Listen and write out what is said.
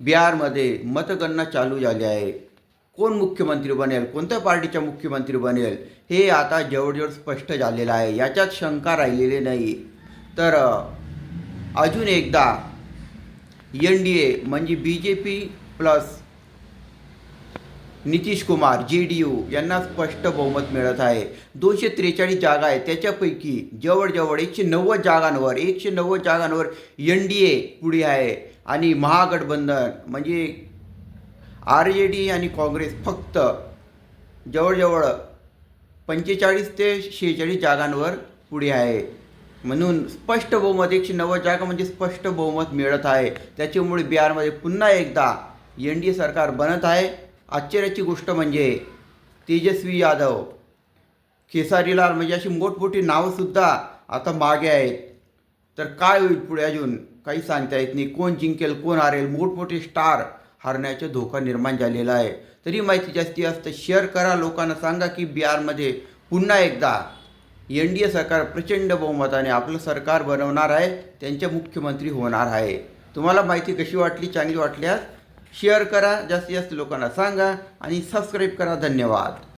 बिहारमध्ये मतगणना चालू झाली आहे. कोण मुख्यमंत्री बनेल? कोणत्या पार्टीचा मुख्यमंत्री बनेल? हे आता जवळजवळ स्पष्ट झालेलं आहे. याच्यात शंका राहिलेली नाही. तर अजून एकदा एन डी ए म्हणजे B J P plus Nitish Kumar जे डी यू यांना स्पष्ट बहुमत मिळत आहे. दोनशे त्रेचाळीस जागा आहे त्याच्यापैकी जवळजवळ एकशे नव्वद जागांवर एकशे नव्वद जागांवर एन डी ए पुढे आहे. आणि महागठबंधन म्हणजे आर जे डी आणि काँग्रेस फक्त जवळजवळ पंचेचाळीस ते शेहेचाळीस जागांवर पुढे आहे. म्हणून स्पष्ट बहुमत एकशे नव्वद जागा म्हणजे स्पष्ट बहुमत मिळत आहे. त्याच्यामुळे बिहारमध्ये पुन्हा एकदा एन डी ए सरकार बनत आहे. आश्चर्याची गोष्ट म्हणजे तेजस्वी यादव खेसारीलाल म्हणजे अशी मोठमोठी नावंसुद्धा आता मागे आहेत. तर काय होईल पुढे अजून? काही सांगता येत नाही. कोण जिंकेल कोण हारेल? मोठमोठे स्टार हारण्याचा धोका निर्माण झालेला आहे. तरी माहिती जास्ती जास्त शेअर करा लोकांना सांगा की बिहारमध्ये पुन्हा एकदा एन डी ए सरकार प्रचंड बहुमताने आपलं सरकार बनवणार आहे. त्यांचे मुख्यमंत्री होणार आहे. तुम्हाला माहिती कशी वाटली चांगली वाटल्यास शेअर करा जास्तीत जास्त लोकांना सांगा आणि सबस्क्राईब करा. धन्यवाद.